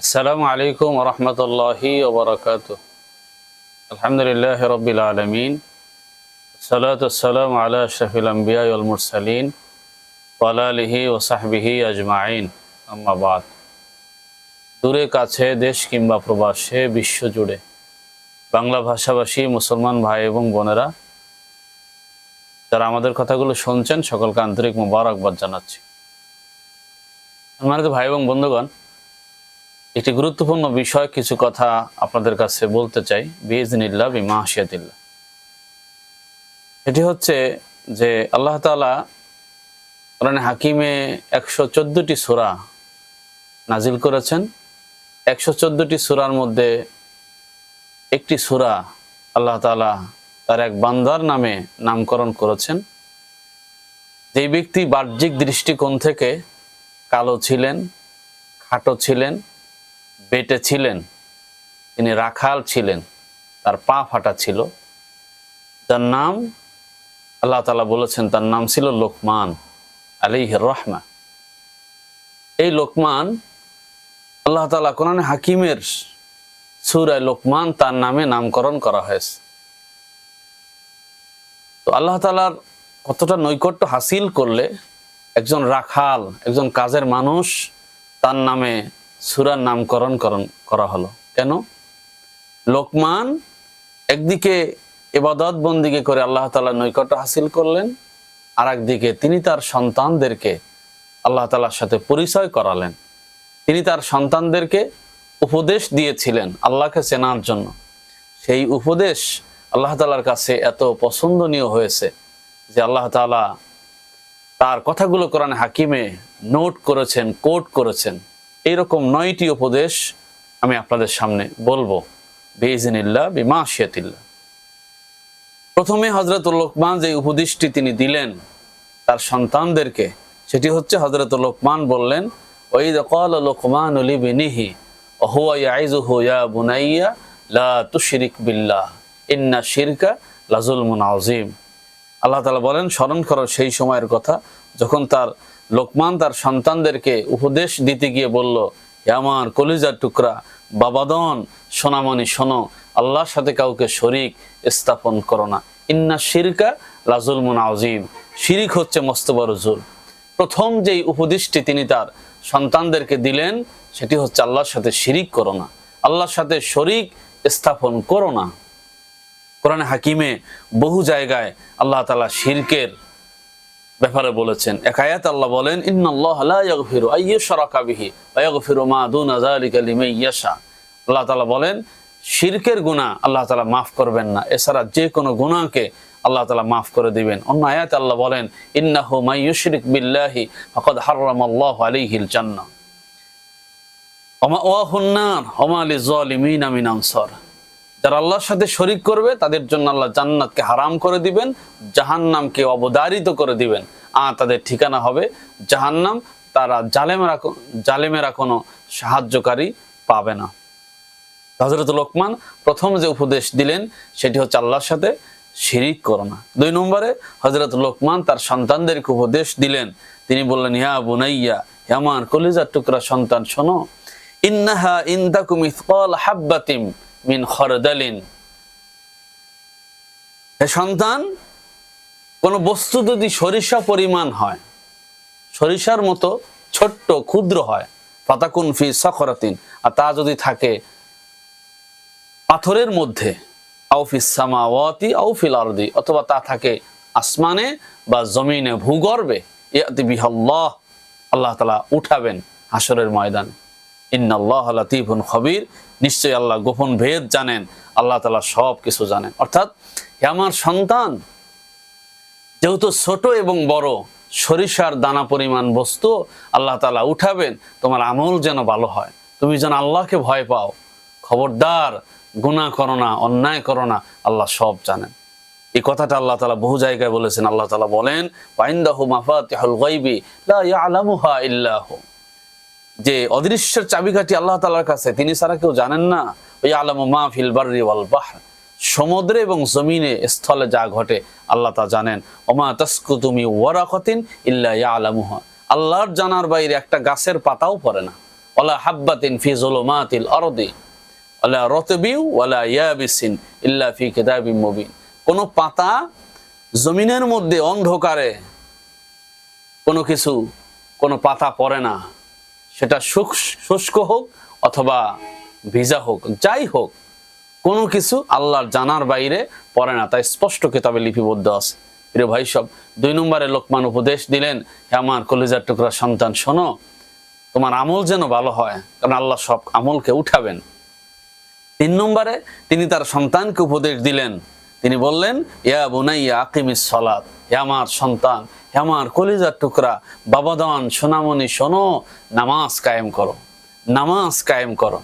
আসসালামু আলাইকুম রহমতুল্লাহি ওবরাকাত আলহামদুলিল্লাহ রবিল আলমিন। সালাতাম আলা শফিল আম্বিয়ালমুরসালিন পালালিহি ও সাহবিহি আজমাইন। আম্মাবাদ দূরে কাছে দেশ কিংবা প্রবাসে বিশ্বজুড়ে বাংলা ভাষাভাষী মুসলমান ভাই এবং বোনেরা যারা আমাদের কথাগুলো শুনছেন, সকলকে আন্তরিক মুবারকবাদ জানাচ্ছি। আমার ভাই এবং বন্ধুগণ একটি গুরুত্বপূর্ণ বিষয়, কিছু কথা আপনাদের কাছে বলতে চাই। বিজনিল্লা বিমা হাসিয়াতিল্লা এটি হচ্ছে যে আল্লাহ তালা কোরআনে হাকিমে একশো চোদ্দটি সুরা নাজিল করেছেন। একশো চোদ্দটি সুরার মধ্যে একটি সুরা আল্লাহ তালা তার এক বান্দার নামে নামকরণ করেছেন। যেই ব্যক্তি বাহ্যিক দৃষ্টিকোণ থেকে কালো ছিলেন, খাটো ছিলেন বেটে ছিলেন, তিনি রাখাল ছিলেন, তার পা ফাটা ছিল। তার নাম, আল্লাহ তালা বলেছেন তার নাম ছিল লোকমান আলিহ রহমা। এই লোকমান, আল্লাহ তালা কোরআনে হাকিমের সুরায় লোকমান তার নামে নামকরণ করা হয়েছে। তো আল্লাহ তালার কতটা নৈকট্য হাসিল করলে একজন রাখাল, একজন কাজের মানুষ তার নামে সুরার নামকরণ করণ করা হলো। কেন? লোকমান একদিকে এবাদত, বন্দিকে করে আল্লাহ তালা নৈকট্য হাসিল করলেন আর একদিকে তিনি তার সন্তানদেরকে আল্লাহ তালার সাথে পরিচয় করালেন। তিনি তার সন্তানদেরকে উপদেশ দিয়েছিলেন আল্লাহকে চেনার জন্য। সেই উপদেশ আল্লাহ তালার কাছে এত পছন্দনীয় হয়েছে যে আল্লাহ তালা তার কথাগুলো কোরআনে হাকিমে নোট করেছেন, কোট করেছেন। এইরকম নয়টি উপদেশ আমি আপনাদের সামনে বলব বেইজিনিল্লা বিমা আশিয়াতিল্লা প্রথমে হজরত লোকমান যে উপদেশটি তিনি দিলেন তার সন্তানদেরকে, সেটি হচ্ছে হজরত লোকমান বললেন ওই কল লোকমান অলি বিনিহি অহুয়া ইয়া বুনাইয়া, লা তুশরিক বিল্লাহ, ইন্না শিরকা লাজুলমুন আজিম আল্লাহ তালা বলেন, স্মরণ করো সেই সময়ের কথা যখন তার লোকমান তার সন্তানদেরকে উপদেশ দিতে গিয়ে বলল আমার কলিজার টুকরা, বাবাদন, সোনামণি, শোনো, আল্লাহর সাথে কাউকে শরিক স্থাপন করো না। ইন্না শিরকা লাজুলমুন আজিম শিরিক হচ্ছে মস্ত বড় জুল প্রথম যেই উপদেশটি তিনি তার সন্তানদেরকে দিলেন, সেটি হচ্ছে আল্লাহর সাথে শিরিক করো না। আল্লাহর সাথে শরিক স্থাপন করো না। কোরআনে হাকিমে বহু জায়গায় আল্লাহ তালা শিরকের ব্যাপারে বলেছেন। এক আয়াত আল্লাহ বলেন, ইন্নাল্লাহ লা ইয়াগফিরু আইয়ুশরাকা বিহি ওয়া মা দুনা আল্লাহ তাআলা বলেন, শিরকের গুনাহ আল্লাহ তাআলা মাফ করবেন না। এছাড়া যে কোনো গুনাহকে আল্লাহ তাআলা মাফ করে দিবেন। অন্য আয়াতে আল্লাহ বলেন, ইন্নাহু মান ইউশরিক বিল্লাহি ফাকাদ হারামাল্লাহু আলাইহিল জান্নাহ। ওমা ওয়াহুন নার ওমা লিযালিমিনা মিন আনসার। যারা আল্লাহর সাথে শরিক করবে, তাদের জন্য আল্লাহ জান্নাতকে হারাম করে দিবেন, জাহান্নামকে অবদারিত করে দিবেন। আর তাদের ঠিকানা হবে জাহান্নাম। তারা জালেমেরা জালেমেরা কোনো সাহায্যকারী পাবে না। হজরত লোকমান প্রথম যে উপদেশ দিলেন, সেটি হচ্ছে আল্লাহর সাথে শিরিক করো না। দুই নম্বরে হজরত লোকমান তার সন্তানদেরকে উপদেশ দিলেন। তিনি বললেন, ইয়া বুনাইয়া আমার কলিজার টুকরা সন্তান, শোনো। ইন্নাহা ইন্দাকুম ইসকাল হাব্বাতিম। মিন খরদালিন। হে সন্তান, কোন বস্তু যদি সরিষা পরিমাণ হয়, সরিষার মতো ছোট্ট, ক্ষুদ্র হয় পাতাকুন ফি সখরাতিন, আর তা যদি থাকে পাথরের মধ্যে আউফিস আউফিল আরদি, অথবা তা থাকে আসমানে বা জমিনে ভূগর্ভে, ইয়াতি বিহাল্লাহ, আল্লাহ তালা উঠাবেন হাসরের ময়দানে। ইন্নাল্লাহ লাতিফুন খবির। নিশ্চয়ই আল্লাহ গোপন ভেদ জানেন, আল্লাহ তালা সব কিছু জানেন। অর্থাৎ আমার সন্তান, যেহেতু ছোট এবং বড়, সরিষার দানা পরিমাণ বস্তু, আল্লাহ তালা উঠাবেন, তোমার আমল যেন ভালো হয়। তুমি যেন আল্লাহকে ভয় পাও, খবরদার গুণা করো না, অন্যায় করো না, আল্লাহ সব জানেন। এই কথাটা আল্লাহ তালা বহু জায়গায় বলেছেন। আল্লাহ তালা বলেন পাইন্দাহু মাফাতিহুল গাইবি লা যে অদৃশ্যের চাবিকাঠি আল্লাহ তালার কাছে, তিনি ছাড়া কেউ জানেন না? ওই আলম মা ফিল বার্রি ওয়াল বাহর। সমুদ্রে এবং জমিনে স্থলে যা ঘটে, আল্লাহ তা জানেন। ওমা তস্কু তুমি ওয়ারাকতিন ইল্লা ইয়া আল্লাহর জানার বাইরে একটা গাছের পাতাও পড়ে না। ওয়ালা হাব্বাতিন ফি যুলুমাতিল আরদি। ওয়ালা রতবিউ ওয়ালা ইয়াবিসিন ইল্লা ফি কিতাবিম মুবিন। কোন পাতা জমিনের মধ্যে অন্ধকারে কোনো কিছু, কোনো পাতা পড়ে না। সেটা শুষ্ক হোক অথবা ভিজা হোক, যাই হোক, কোনো কিছু আল্লাহর জানার বাইরে পড়ে না। তাই স্পষ্ট কিতাবে লিপিবদ্ধ আছে। প্রিয় ভাই, সব দুই নম্বরে লোকমান উপদেশ দিলেন, হে আমার কলিজার টুকরা, সন্তান, শোনো, তোমার আমল যেন ভালো হয়, কারণ আল্লাহ সব আমলকে উঠাবেন। তিন নম্বরে তিনি তার সন্তানকে উপদেশ দিলেন তিনি বললেন, ইয়া বুনাইয়া আকিমিস সলাত আমার সন্তান আমার কলিজার টুকরা, বাবাদান, সোনামণি, শোনো, নামাজ কায়েম করো। নামাজ কায়েম করো।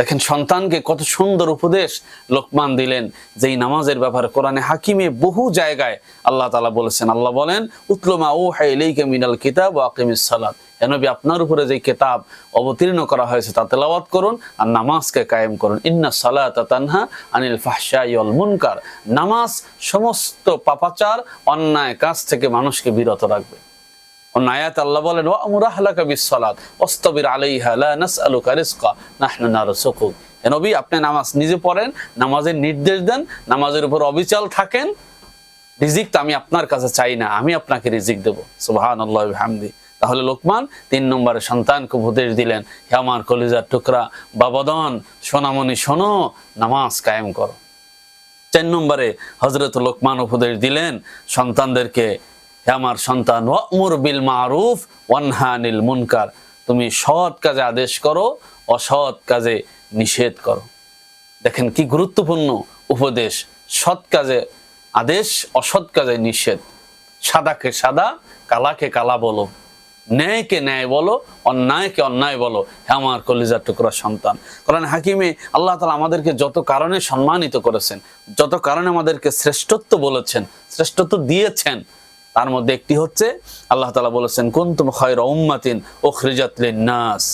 দেখেন, সন্তানকে কত সুন্দর উপদেশ লোকমান দিলেন যেই নামাজের ব্যাপারে কোরআনে হাকিমে বহু জায়গায় আল্লাহ তালা বলেছেন। আল্লাহ বলেন উতলমা ও হাইলেইকে মিনাল কিতাব ও আকিমিস সালাত। এনবি আপনার উপরে যে কিতাব অবতীর্ণ করা হয়েছে, তা তেলাওয়াত করুন আর নামাজকে কায়েম করুন। ইন্না সালাত তানহা আনিল ওয়াল মুনকার। নামাজ সমস্ত পাপাচার, অন্যায় কাজ থেকে মানুষকে বিরত রাখবে। আল্লাহ বলেন নবী, আপনি নামাজ নিজে পড়েন, নামাজের নির্দেশ দেন, নামাজের উপর থাকেন। রিজিক তো আমি আপনার কাছে চাই না, আমি আপনাকে রিজিক তাহলে লোকমান তিন নম্বরে সন্তানকে উপদেশ দিলেন, হে আমার কলিজার টুকরা, বাবাদন, সোনামণি, শোনো, নামাজ কায়েম করো। চার নম্বরে হজরত লোকমান উপদেশ দিলেন, সন্তানদেরকে আমার সন্তান বিল মারুফ ওয়ানহানিল মুনকার। তুমি সৎ কাজে আদেশ করো, অসৎ কাজে নিষেধ করো। দেখেন কি গুরুত্বপূর্ণ উপদেশ, সৎ কাজে আদেশ, অসৎ কাজে নিষেধ। সাদাকে সাদা, কালাকে কালা বলো। ন্যায়কে ন্যায় বলো, অন্যায়কে অন্যায় বলো। হে আমার কলিজার টুকরা সন্তান। কারণ হাকিমে আল্লাহ তালা আমাদেরকে যত কারণে সম্মানিত করেছেন, যত কারণে আমাদেরকে শ্রেষ্ঠত্ব বলেছেন, শ্রেষ্ঠত্ব দিয়েছেন তার মধ্যে একটি হচ্ছে, আল্লাহ তালা বলেছেন, কুন্তুম খয়রা উম্মাতিন ও খ্রিজাতলিন নাস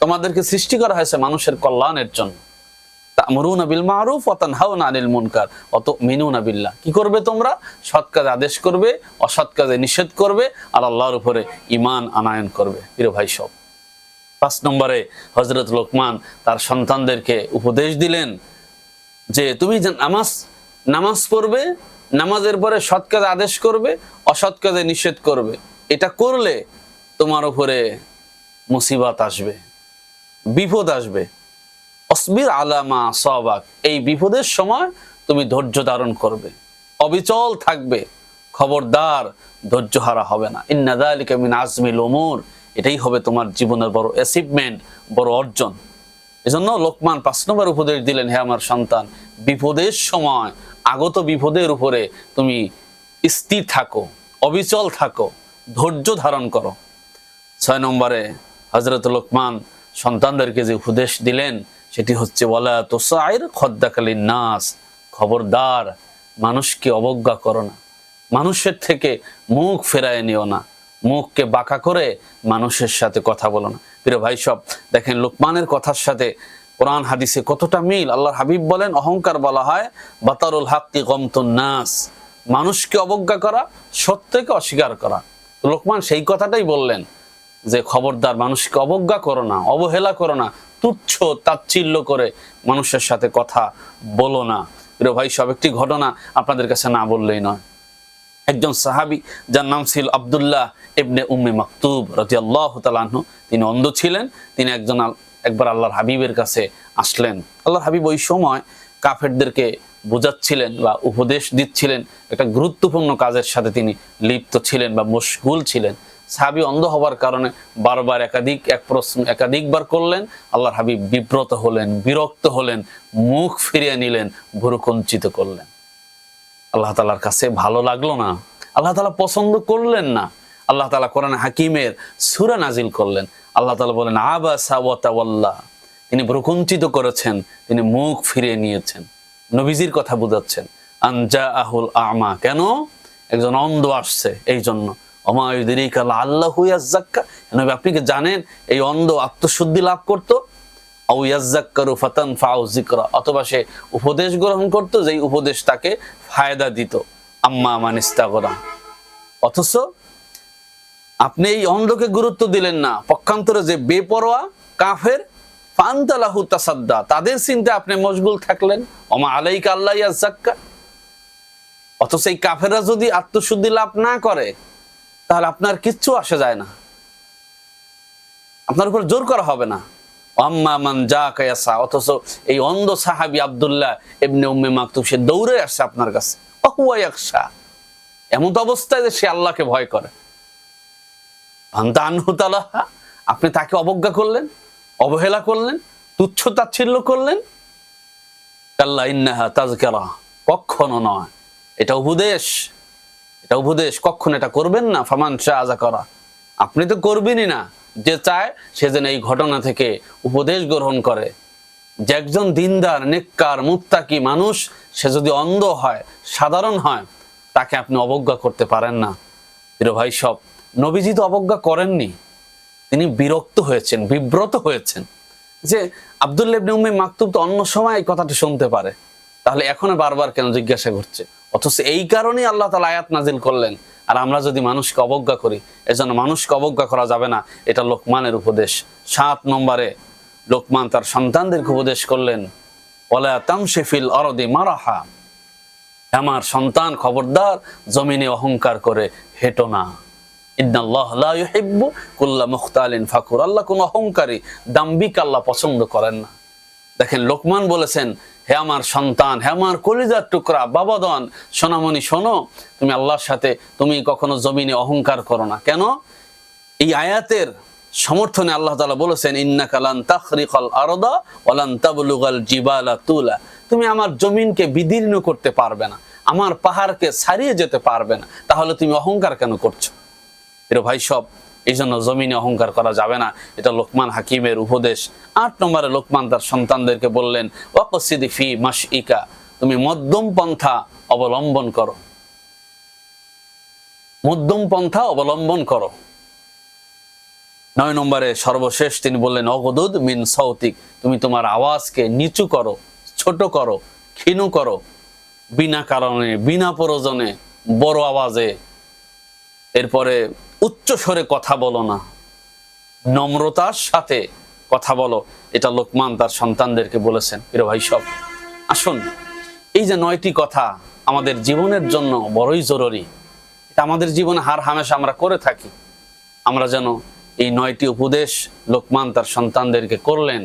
তোমাদেরকে সৃষ্টি করা হয়েছে মানুষের কল্যাণের জন্য। আল্লাহর উপরে আনায়ন করবে। পাঁচ নম্বরে তার সন্তানদেরকে উপদেশ দিলেন যে, তুমি যে নামাজ নামাজ পড়বে নামাজের পরে সৎ কাজে আদেশ করবে, অসৎ কাজে নিষেধ করবে। এটা করলে তোমার উপরে মুসিবত আসবে, বিপদ আসবে। অসবির আলামা সবাক এই বিপদের সময় তুমি ধৈর্য ধারণ করবে। অবিচল থাকবে, খবরদার ধৈর্য হারা হবে না। ইন্নাদালিকা মিন আজমিল ওমর এটাই হবে তোমার জীবনের বড় অ্যাচিভমেন্ট বড় অর্জন। এজন্য লোকমান পাঁচ নম্বর উপদেশ দিলেন, হে আমার সন্তান, বিপদের সময় আগত বিপদের উপরে তুমি স্থির থাকো, অবিচল থাকো, ধৈর্য ধারণ করো। ছয় নম্বরে হজরত লোকমান সন্তানদেরকে যে উপদেশ দিলেন, সেটি হচ্ছে বলা তো তোসাইর খদ্দাকালীন নাস খবরদার, মানুষকে অবজ্ঞা করো না। মানুষের থেকে মুখ ফেরায় নিও না। মুখকে বাঁকা করে মানুষের সাথে কথা বলো না। প্রিয় ভাই সব, দেখেন লোকমানের কথার সাথে কোরআন, হাদিসে কতটা মিল? আল্লাহর হাবিব বলেন, অহংকার বলা হয়, বাতারুল হাক্কি গমতুন নাস। মানুষকে অবজ্ঞা করা, সত্যকে অস্বীকার করা। লোকমান সেই কথাটাই বললেন যে, খবরদার মানুষকে অবজ্ঞা করো না, অবহেলা করো না, তুচ্ছ তাচ্ছিল্য করে মানুষের সাথে কথা বলো না। প্রিয় ভাই, সব একটি ঘটনা আপনাদের কাছে না বললেই নয়। একজন সাহাবি, যার নাম ছিল আবদুল্লাহ ইবনে উম্মে মাকতুব রতি আল্লাহ তালাহ তিনি অন্ধ ছিলেন। তিনি একজন একবার আল্লাহর হাবিবের কাছে আসলেন। আল্লাহর হাবিব ওই সময় কাফেরদেরকে বোঝাচ্ছিলেন বা উপদেশ দিচ্ছিলেন। একটা গুরুত্বপূর্ণ কাজের সাথে তিনি লিপ্ত ছিলেন বা মশগুল ছিলেন। সাহাবি অন্ধ হবার কারণে বারবার একাধিক, এক প্রশ্ন একাধিকবার করলেন। আল্লাহর হাবিব বিব্রত হলেন, বিরক্ত হলেন, মুখ ফিরিয়ে নিলেন ভুরুকঞ্চিত করলেন। আল্লাহ তালার কাছে ভালো লাগল না। আল্লাহ তালা পছন্দ করলেন না। আল্লাহ তালা কোরআন হাকিমের সুরা নাজিল করলেন। আল্লাহ তালা বলেন, আবা সাওয়াতাওয়াল্লাহ। তিনি ভ্রুকুঞ্চিত করেছেন, তিনি মুখ ফিরিয়ে নিয়েছেন, নবীজির কথা বুঝাচ্ছেন। আনজা আহুল আমা। কেন? একজন অন্ধ আসছে এই জন্য আপনি কি জানেন, এই অন্ধ আত্মশুদ্ধি লাভ করতো? অথবা সে উপদেশ গ্রহণ করত, যেই উপদেশ তাকে ফায়দা দিত। আম্মা মানিস্তাগরা অথচ আপনি এই অন্ধকে গুরুত্ব দিলেন না। পক্ষান্তরে যে বেপরোয়া, কাফের, ফান্তালাহু তাসাদ্দা, তাদের চিন্তা আপনি মশগুল থাকলেন। ওমা আলাইকা আল্লাহ জাক্কা অথচ এই কাফেররা যদি আত্মশুদ্ধি লাভ না করে, তাহলে আপনার কিচ্ছু আসে যায় না। আপনার উপর জোর করা হবে না। আম্মা যা কায়াসা অথচ এই অন্ধ সাহাবি আব্দুল্লাহ এমনি উম্মে মাকতুব সে দৌড়ে আসছে আপনার কাছে। এমন তো অবস্থায় যে সে আল্লাহকে ভয় করে। আপনি তাকে অবজ্ঞা করলেন, অবহেলা করলেন, তুচ্ছ তাচ্ছিল্য করলেন। কাল্লা ইন্নাহা তাজকারা কখনো নয়। এটা উপদেশ এটা উপদেশ কখন এটা করবেন না, ফামান শাহ করা আপনি তো করবেনই না, যে চায় সে যেন এই ঘটনা থেকে উপদেশ গ্রহণ করে। যে একজন দিনদার, নেককার, মুত্তাকি মানুষ, সে যদি অন্ধ হয়, সাধারণ হয়, তাকে আপনি অবজ্ঞা করতে পারেন না। প্রিয় ভাই সব নবীজি তো অবজ্ঞা করেননি। তিনি বিরক্ত হয়েছেন, বিব্রত হয়েছেন যে আব্দুল্লাহ ইবনে উম্মে মাকতুব তো অন্য সময় এই কথাটা শুনতে পারে। তাহলে এখনও বারবার কেন জিজ্ঞাসা করছে? অথচ এই কারণেই আল্লাহ তালা আয়াত নাজিল করলেন। আর আমরা যদি মানুষকে অবজ্ঞা করি, এজন্য মানুষকে অবজ্ঞা করা যাবে না। এটা লোকমানের উপদেশ। সাত নম্বরে লোকমান তার সন্তানদেরকে উপদেশ করলেন ওলা তামশেফিল অরদি মারাহা। আমার সন্তান খবরদার, জমিনে অহংকার করে হেঁটো না। আল্লাহ কোন অহংকারী দাম্বিক আল্লাহ পছন্দ করেন না। দেখেন, লোকমান বলেছেন, হে আমার সন্তান, হে আমার কলিজার টুকরা, বাবাদন, সোনামণি, শোনো, তুমি আল্লাহর সাথে, তুমি কখনো জমিনে অহংকার করো না। কেন? এই আয়াতের সমর্থনে আল্লাহ তালা বলেছেন, ইন্নাকা লান তাখরিকাল আরদা ওয়ালান তাবলুগাল জিবালা তুলা। তুমি আমার জমিনকে বিদীর্ণ করতে পারবে না, আমার পাহাড়কে ছাড়িয়ে যেতে পারবে না। তাহলে তুমি অহংকার কেন করছ? এর ভাই সব, এই জন্য জমিনে অহংকার করা যাবে না। এটা লোকমান হাকিমের উপদেশ। আট নম্বরে লোকমান তার সন্তানদেরকে বললেন, ওয়াকসিদি ফি মাস ইকা তুমি মধ্যম পন্থা অবলম্বন করো। মধ্যম পন্থা অবলম্বন করো। নয় নম্বরে সর্বশেষ তিনি বললেন, অগদুদ মিন সৌতিক তুমি তোমার আওয়াজকে নিচু করো, ছোট করো, ক্ষীণ করো। বিনা কারণে, বিনা প্রয়োজনে, বড় আওয়াজে। এরপরে উচ্চ স্বরে কথা বলো না। নম্রতার সাথে কথা বলো। এটা লোকমান তার সন্তানদেরকে বলেছেন। প্রিয় ভাই, সব। আসুন, এই যে নয়টি কথা আমাদের জীবনের জন্য বড়ই জরুরি, এটা আমাদের জীবনে হার হামেশা আমরা করে থাকি। আমরা যেন এই নয়টি উপদেশ লোকমান তার সন্তানদেরকে করলেন,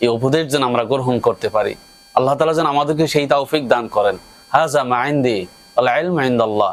এই উপদেশ যেন আমরা গ্রহণ করতে পারি। আল্লাহ তালা যেন আমাদেরকে সেই তাওফিক দান করেন। হাজা মাইন্দি আল্লাহ আল্লাহ